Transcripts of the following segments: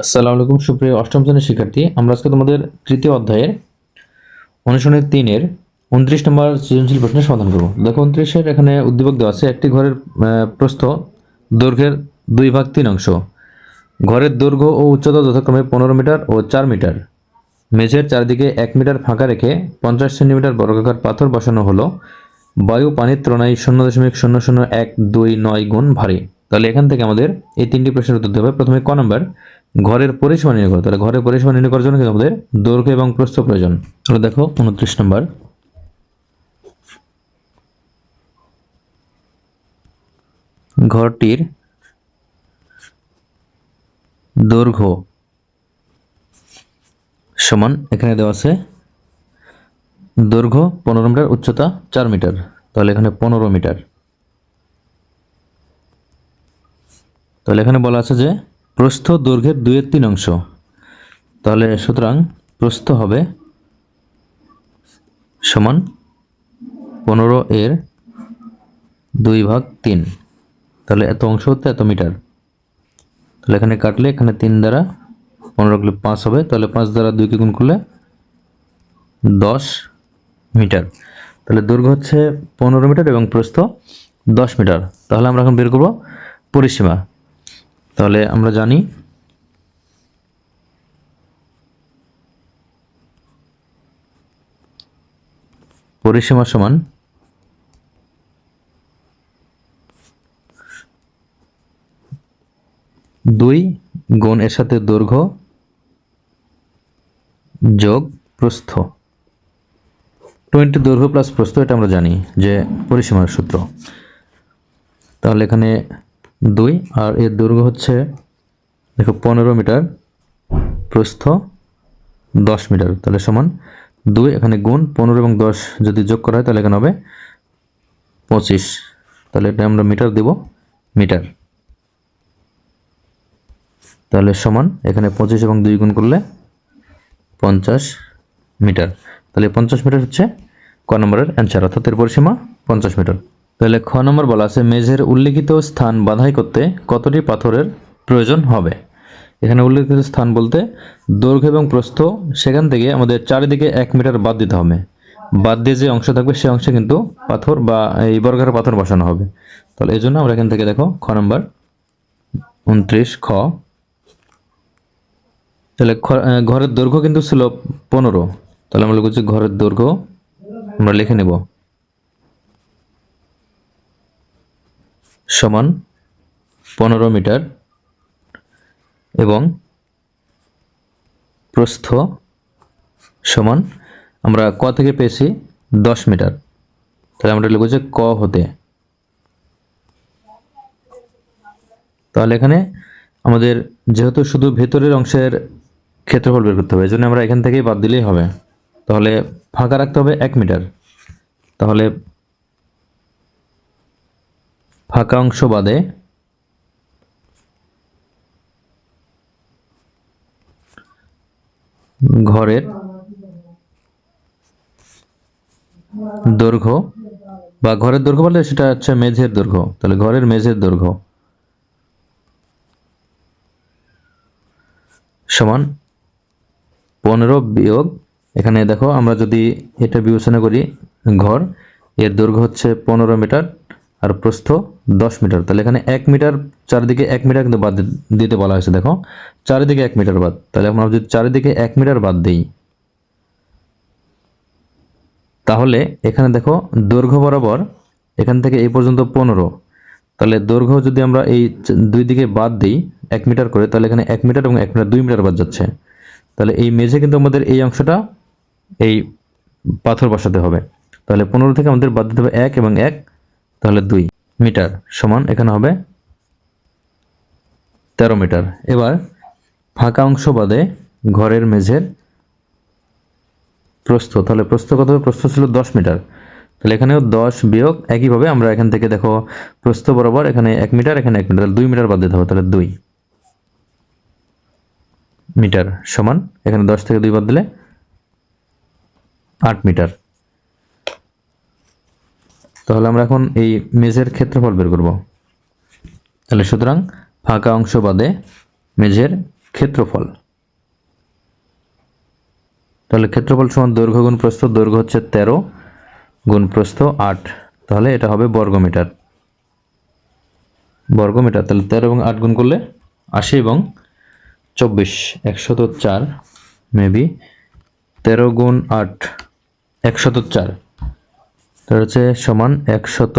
আসসালামু আলাইকুম, সুপ্রিয় অষ্টম শ্রেণির শিক্ষার্থী। আমরা আজকে তোমাদের তৃতীয় অধ্যায়ের অনুশীলনের তিনের উনত্রিশ নম্বর সৃজনশীল প্রশ্নের সমাধান করব। দেখো উনত্রিশের এখানে উদ্দীপক দেওয়া আছে, একটি ঘরের প্রস্থ দৈর্ঘ্যের দুই ভাগ তিন অংশ। ঘরের দৈর্ঘ্য ও উচ্চতা যথাক্রমে পনেরো মিটার ও চার মিটার। মেঝের চারিদিকে এক মিটার ফাঁকা রেখে পঞ্চাশ সেন্টিমিটার বর্গাকার পাথর বসানো হলো। বায়ু, পানির তুলনায় শূন্য দশমিক শূন্য শূন্য এক দুই নয় গুণ ভারী। তাহলে এখান থেকে আমাদের এই তিনটি প্রশ্নের উত্তর দিতে হবে। প্রথমে ক নম্বর? ঘরের পরিসীমা নির্ণয় করো তাহলে ঘরের পরিসীমা নির্ণয় করার জন্য কিন্তু আমাদের দৈর্ঘ্য এবং প্রস্থ প্রয়োজন। তাহলে দেখো, উনত্রিশ নম্বর। ঘরটির দৈর্ঘ্য সমান এখানে দেওয়া আছে দৈর্ঘ্য পনেরো মিটার, উচ্চতা চার মিটার। তাহলে এখানে পনেরো মিটার। তাহলে এখানে বলা আছে যে প্রস্থ দৈর্ঘ্যের দুইয়ের তিন অংশ। তাহলে সুতরাং প্রস্থ হবে সমান পনেরো এর দুই ভাগ তিন। তাহলে এত অংশ হতে এত মিটার। তাহলে এখানে কাটলে এখানে তিন দ্বারা পনেরো করলে পাঁচ হবে। তাহলে পাঁচ দ্বারা দুইকে গুণ করলে দশ মিটার। তাহলে দৈর্ঘ্য হচ্ছে পনেরো মিটার এবং প্রস্থ দশ মিটার। তাহলে আমরা এখন বের করব পরিসীমা। তাহলে আমরা জানি পরিসীমা সমান দুই গুণ এর সাথে দৈর্ঘ্য যোগ প্রস্থ। টোয়েন্টি দৈর্ঘ্য প্লাস প্রস্থ, এটা আমরা জানি, যে পরিসীমার সূত্র। তাহলে এখানে দুই, আর এর দৈর্ঘ্য হচ্ছে, দেখো পনেরো মিটার, প্রস্থ দশ মিটার, তাহলে সমান দুই, এখানে গুণ পনেরো এবং দশ যদি যোগ করা হয়, তাহলে এখানে হবে পঁচিশ। তাহলে এটা আমরা মিটার দেব, মিটার। তাহলে সমান, এখানে পঁচিশ এবং দুই গুণ করলে পঞ্চাশ মিটার। তাহলে পঞ্চাশ মিটার হচ্ছে ক নম্বরের অ্যান্সার অর্থাৎ এর পরিসীমা পঞ্চাশ মিটার। তাহলে খ নম্বর বলা আছে, মেঝের উল্লিখিত স্থান বাধাই করতে কতটি পাথরের প্রয়োজন হবে? এখানে উল্লিখিত স্থান বলতে দৈর্ঘ্য এবং প্রস্থ, সেখান থেকে আমাদের চারিদিকে এক মিটার বাদ দিতে হবে। বাদ দিয়ে যে অংশ থাকবে সেই অংশে কিন্তু পাথর বা এই বর্গাকার পাথর বসানো হবে। তাহলে এই জন্য আমরা এখান থেকে দেখো, খ নম্বর উনত্রিশ, খ। তাহলে ঘরের দৈর্ঘ্য কিন্তু ছিল পনেরো। তাহলে আমরা লিখছি ঘরের দৈর্ঘ্য, আমরা লিখে নেব। সমান পনেরো মিটার এবং প্রস্থ সমান, আমরা ক থেকে পেয়েছি দশ মিটার। তাহলে আমরা লিখব যে ক হতে। তাহলে এখানে আমাদের যেহেতু শুধু ভেতরের অংশের ক্ষেত্রফল বের করতে হবে এই জন্য আমরা এখান থেকেই বাদ দিলেই হবে। তাহলে ফাঁকা রাখতে হবে এক মিটার। তাহলে ফাঁকা অংশ বাদে ঘরের দৈর্ঘ্য বা ঘরের দৈর্ঘ্য বলতে সেটা হচ্ছে মেঝের দৈর্ঘ্য। তাহলে ঘরের মেঝের দৈর্ঘ্য সমান পনেরো বিয়োগ, এখানে দেখো আমরা যদি এটা বিবেচনা করি, ঘর, এর দৈর্ঘ্য হচ্ছে পনেরো মিটার। আর প্রস্থ দশ মিটার। তাহলে এখানে এক মিটার চারিদিকে এক মিটার কিন্তু বাদ দিতে বলা হয়েছে, দেখো। চারিদিকে এক মিটার বাদ। তাহলে আমরা যদি চারিদিকে এক মিটার বাদ দিই, তাহলে এখানে দেখো দৈর্ঘ্য বরাবর এখান থেকে এই পর্যন্ত পনেরো। তাহলে দৈর্ঘ্য যদি আমরা এই দুই দিকে বাদ দিই, এক মিটার করে, তাহলে এখানে এক মিটার এবং এক মিটার দুই মিটার বাদ যাচ্ছে। তাহলে এই মেঝে কিন্তু আমাদের এই অংশটা এই পাথর বসাতে হবে। তাহলে পনেরো থেকে আমাদের বাদ দিতে হবে এক এবং এক। তাহলে দুই মিটার সমান এখানে হবে তেরো মিটার। এবার ফাঁকা অংশ বাদে ঘরের মেঝের প্রস্থ, তাহলে প্রস্থ কত? প্রস্থ ছিল দশ মিটার। তাহলে এখানেও দশ বিয়োগ একইভাবে আমরা এখান থেকে দেখো প্রস্থ বরাবর এখানে এক মিটার, এখানে এক মিটার। তাহলে দুই মিটার বাদ দিতে হবে, তাহলে দুই মিটার সমান। এখানে দশ থেকে দুই বাদ দিলে আট মিটার। তাহলে আমরা এখন এই মেঝের ক্ষেত্রফল বের করব। তাহলে সুতরাং ফাঁকা অংশ বাদে মেঝের ক্ষেত্রফল। তাহলে ক্ষেত্রফল সমান দৈর্ঘ্য গুণ প্রস্থ, দৈর্ঘ্য হচ্ছে তেরো গুণ প্রস্থ আট। তাহলে এটা হবে বর্গমিটার। বর্গমিটার, তাহলে তেরো এবং আট গুণ করলে আশি এবং চব্বিশ, একশত চার, মেবি তেরো গুণ আট, একশত চার। তাহলে হচ্ছে সমান একশত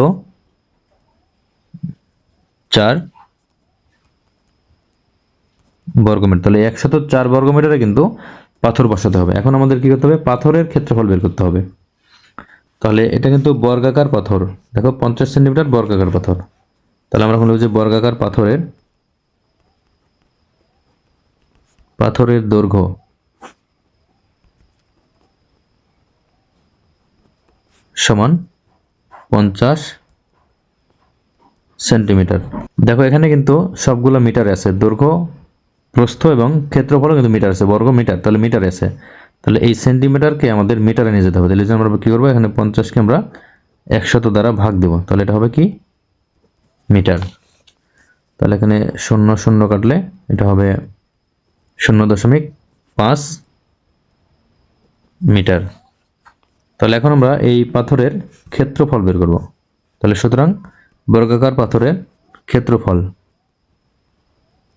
চার বর্গমিটার। তাহলে একশত চার বর্গমিটারে কিন্তু পাথর বসাতে হবে। এখন আমাদের কি করতে হবে? পাথরের ক্ষেত্রফল বের করতে হবে। তাহলে এটা কিন্তু বর্গাকার পাথর। দেখো পঞ্চাশ সেন্টিমিটার বর্গাকার পাথর। তাহলে আমরা এখন যে বর্গাকার পাথরের পাথরের দৈর্ঘ্য। সমান পঞ্চাশ সেন্টিমিটার। দেখো, এখানে কিন্তু সবগুলো মিটারে আছে। দৈর্ঘ্য, প্রস্থ এবং ক্ষেত্রফলও কিন্তু মিটার আছে। বর্গ মিটার, তাহলে মিটারে আছে। তাহলে এই সেন্টিমিটারকে আমাদের মিটারে নিয়ে যেতে হবে। তাহলে আমরা কী করব? এখানে পঞ্চাশকে আমরা একশত দ্বারা ভাগ দেবো। তাহলে এটা হবে কি? মিটার। তাহলে এখানে শূন্য শূন্য কাটলে এটা হবে শূন্য দশমিক পাঁচ মিটার। তাহলে এখন আমরা এই পাথরের ক্ষেত্রফল বের করব। তাহলে সুতরাং বর্গাকার পাথরের ক্ষেত্রফল।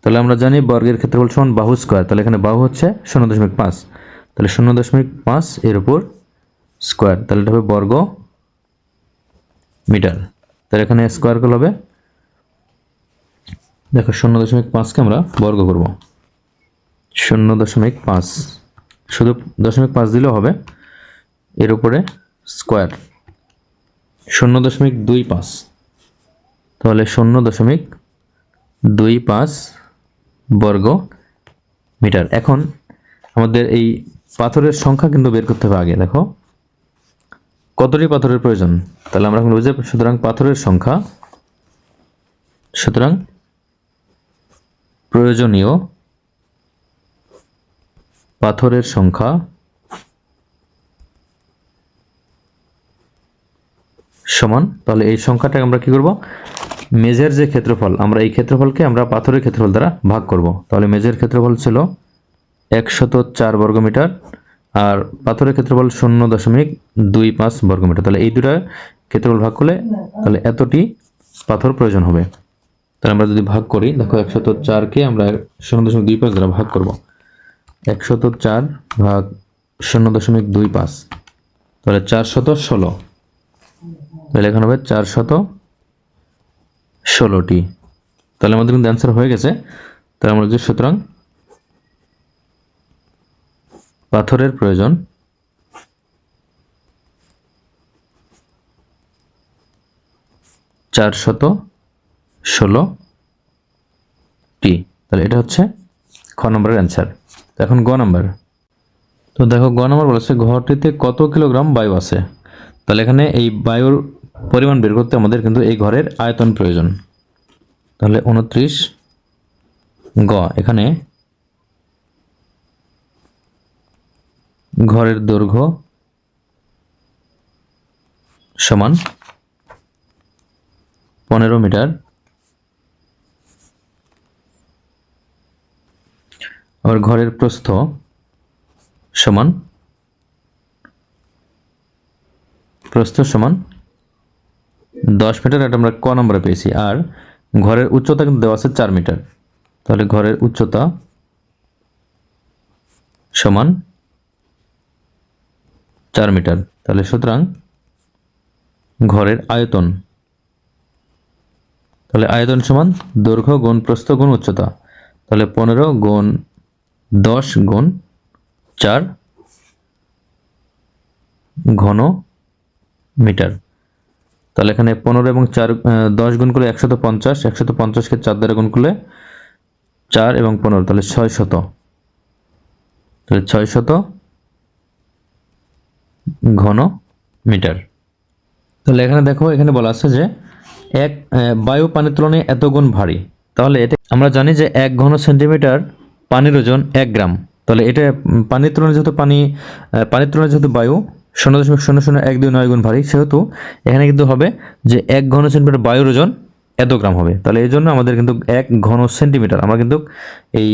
তাহলে আমরা জানি বর্গের ক্ষেত্রফল সমান বাহু স্কোয়ার। তাহলে এখানে বাহু হচ্ছে শূন্য দশমিক পাঁচ। তাহলে শূন্য দশমিক পাঁচ এর উপর স্কোয়ার। তাহলে এটা হবে বর্গ মিটার। তাহলে এখানে স্কোয়ার করলে হবে, দেখো শূন্য দশমিক পাঁচকে আমরা বর্গ করব। শূন্য দশমিক পাঁচ। শুধু দশমিক পাঁচ দিলেও হবে। এর উপরে স্কোয়ার শূন্য দশমিক দুই পাঁচ। তাহলে শূন্য দশমিক দুই পাঁচ বর্গ মিটার। এখন আমাদের এই পাথরের সংখ্যা কিন্তু বের করতে হবে আগে, দেখো। কতটি পাথরের প্রয়োজন? তাহলে আমরা এখন বুঝে সুতরাং পাথরের সংখ্যা, সুতরাং প্রয়োজনীয় পাথরের সংখ্যা সমান, তাহলে এই সংখ্যাটাকে আমরা কি করব? মেজের যে ক্ষেত্রফল, আমরা এই ক্ষেত্রফলকে আমরা পাথরের ক্ষেত্রফল দ্বারা ভাগ করব। তাহলে মেজের ক্ষেত্রফল ছিল একশত চার বর্গমিটার আর পাথরের ক্ষেত্রফল শূন্য দশমিক দুই পাঁচ বর্গমিটার। তাহলে এই দুটা ক্ষেত্রফল ভাগ করলে তাহলে এতটি পাথর প্রয়োজন হবে। তাহলে আমরা যদি ভাগ করি, দেখো একশত চারকে আমরা শূন্য দশমিক দুই পাঁচ দ্বারা ভাগ করব। একশত চার ভাগ শূন্য দশমিক দুই পাঁচ। তাহলে চারশত ষোলো। তাহলে এখানে হবে চারশত ষোলোটি। তাহলে আমাদের কিন্তু অ্যান্সার হয়ে গেছে। তাহলে আমরা যে সুতরাং পাথরের প্রয়োজন চারশত ষোলো টি তাহলে এটা হচ্ছে খ নম্বরের অ্যান্সার এখন গ নম্বর। তো দেখো গ নম্বর বলেছে, ঘরটিতে কত কিলোগ্রাম বায়ু আছে? তাহলে এখানে এই বায়ুর পরিমাণ বের করতে আমাদের কিন্তু এই ঘরের আয়তন প্রয়োজন। তাহলে উনত্রিশ গ, এখানে ঘরের দৈর্ঘ্য সমান পনেরো মিটার। আবার ঘরের প্রস্থ সমান প্রস্থ সমান দশ মিটার এটা আমরা ক নম্বরে পেয়েছি, আর ঘরের উচ্চতা কিন্তু দেওয়া আছে চার মিটার তাহলে ঘরের উচ্চতা সমান চার মিটার তাহলে সুতরাং ঘরের আয়তন, তাহলে আয়তন সমান দৈর্ঘ্য গুণ প্রস্থ গুণ উচ্চতা। তাহলে পনেরো গুণ দশ গুণ চার ঘন মিটার তাহলে এখানে পনেরো এবং চার দশ গুণ করলে একশত পঞ্চাশ, একশত পঞ্চাশকে চার দ্বারা গুণ করলে চার এবং পনেরো, তাহলে ছয় শত তাহলে ছয় শত ঘন মিটার তাহলে এখানে দেখো, এখানে বলা আছে যে এক বায়ু পানির তুলনায় এত গুণ ভারী। তাহলে এটা আমরা জানি যে এক ঘন সেন্টিমিটার পানির ওজন এক গ্রাম। তাহলে এটা পানির তুলনায় যেহেতু পানি পানির তুলনায় যেহেতু বায়ু শূন্য দশমিক শূন্য শূন্য এক দুই নয় গুণ ভারী, সেহেতু এখানে কিন্তু হবে যে এক ঘন সেন্টিমিটার বায়ুর ওজন এত গ্রাম হবে। তাহলে এই জন্য আমাদের কিন্তু এক ঘন সেন্টিমিটার, আমরা কিন্তু এই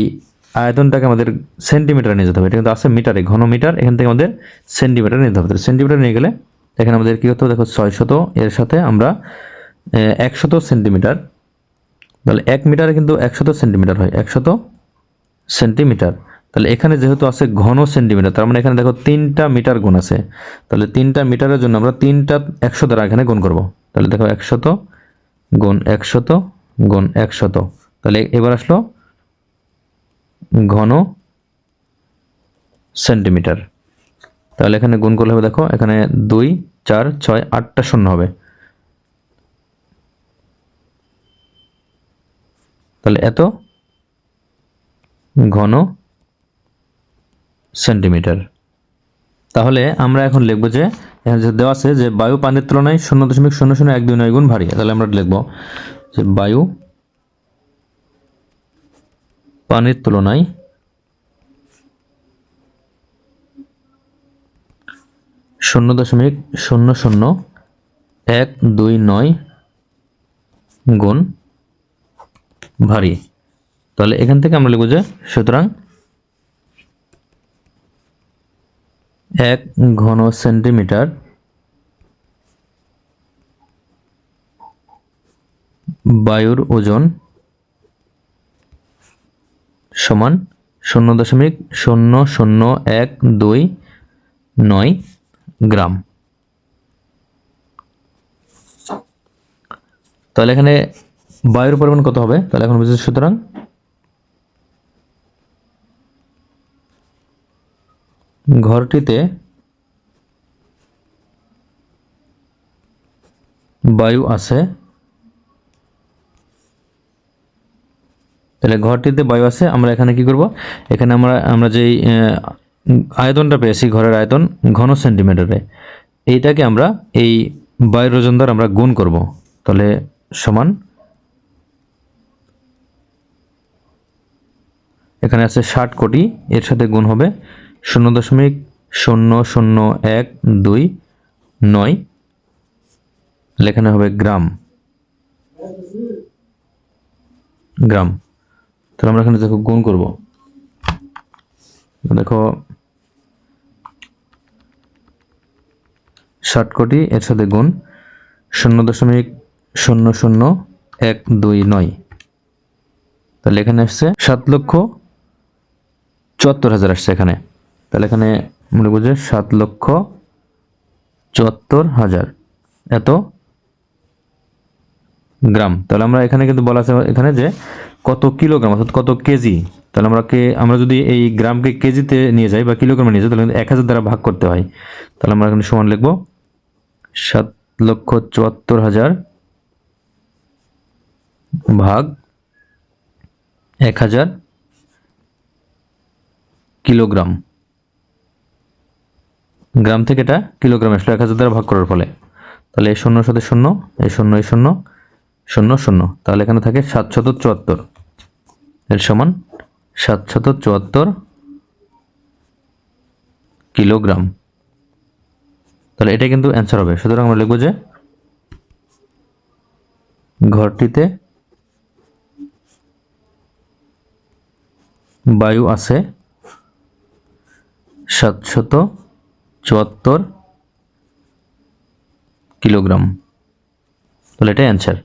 আয়তনটাকে আমাদের সেন্টিমিটারে নিয়ে যেতে হবে। এটা কিন্তু আছে মিটারে, ঘন মিটার, এখান থেকে আমাদের সেন্টিমিটারে নিতে হবে। সেন্টিমিটার নিয়ে গেলে এখানে আমাদের কী হতো দেখো ছয় শত, এর সাথে আমরা একশত সেন্টিমিটার, তাহলে এক মিটারে কিন্তু একশত সেন্টিমিটার হয় একশত সেন্টিমিটার। তাহলে এখানে যেহেতু আছে ঘন সেন্টিমিটার, তার মানে এখানে দেখো তিনটা মিটার গুণ আছে। তাহলে তিনটা মিটারের জন্য আমরা তিনটা একশো দ্বারা এখানে গুণ করব। তাহলে দেখো একশত গুণ একশত গুণ একশত। তাহলে এবার আসলো ঘন সেন্টিমিটার। তাহলে এখানে গুণ করলে হবে দেখো, এখানে দুই, চার, ছয়, আটটা শূন্য হবে। তাহলে এত ঘন সেন্টিমিটার। তাহলে আমরা এখন লিখব যে, এখানে যে দেওয়া আছে যে, বায়ু পানির তুলনায় শূন্য দশমিক শূন্য শূন্য এক দুই নয় গুণ ভারী। তাহলে আমরা লিখব যে, বায়ু পানির তুলনায় শূন্য দশমিক শূন্য শূন্য এক দুই নয় গুণ ভারী। তাহলে এখান থেকে আমরা লিখব যে, সুতরাং এক ঘন সেন্টিমিটার। বায়ুর ওজন সমান শূন্য দশমিক শূন্য শূন্য এক দুই নয় গ্রাম। তাহলে এখানে বায়ুর পরিমাণ কত হবে? তাহলে এখন বুঝেছি সুতরাং ঘরটিতে বায়ু আছে। তাহলে ঘরটিতে বায়ু আছে, আমরা এখানে কি করব? এখানে আমরা আমরা যেই আয়তনটা পেয়েছি, ঘরের আয়তন ঘন সেন্টিমিটারে, এইটাকে আমরা এই বায়ুর ওজন দ্বারা আমরা গুণ করব। তাহলে সমান এখানে আছে ষাট কোটি, এর সাথে গুণ হবে শূন্য দশমিক শূন্য শূন্য এক দুই নয়। লেখানো হবে গ্রাম। গ্রাম। তাহলে আমরা এখানে দেখো গুণ করব। দেখো ষাট কোটি এর সাথে গুণ শূন্য দশমিক শূন্য শূন্য এক দুই নয়। তাহলে এখানে আসছে সাত লক্ষ চুয়াত্তর হাজার আসছে এখানে। তাহলে এখানে মনে বুঝে সাত লক্ষ চুয়াত্তর হাজার। এত গ্রাম। তাহলে আমরা এখানে কিন্তু বলা আছে এখানে যে কত কিলোগ্রাম, অর্থাৎ কত কেজি। তাহলে আমরা কে আমরা যদি এই গ্রামকে কেজিতে নিয়ে যাই বা কিলোগ্রামে নিয়ে যাই, তাহলে কিন্তু এক হাজার দ্বারা ভাগ করতে হয়। তাহলে আমরা এখানে সমান লিখব সাত লক্ষ চুয়াত্তর হাজার ভাগ এক হাজার কিলোগ্রাম। গ্রাম থেকে এটা কিলোগ্রাম আসলো, এক হাজার দ্বারা ভাগ করার ফলে। তাহলে এই শূন্য সাথে শূন্য, এই শূন্য এই শূন্য শূন্য শূন্য। তাহলে এখানে থাকে সাতশত চুয়াত্তর। এর সমান সাতশত চুয়াত্তর কিলোগ্রাম। তাহলে এটা কিন্তু অ্যান্সার হবে। সুতরাং আমরা লিখব যে ঘরটিতে বায়ু আছে সাতশত চুয়াত্তর কিলোগ্রাম। তাহলে এটাই অ্যান্সার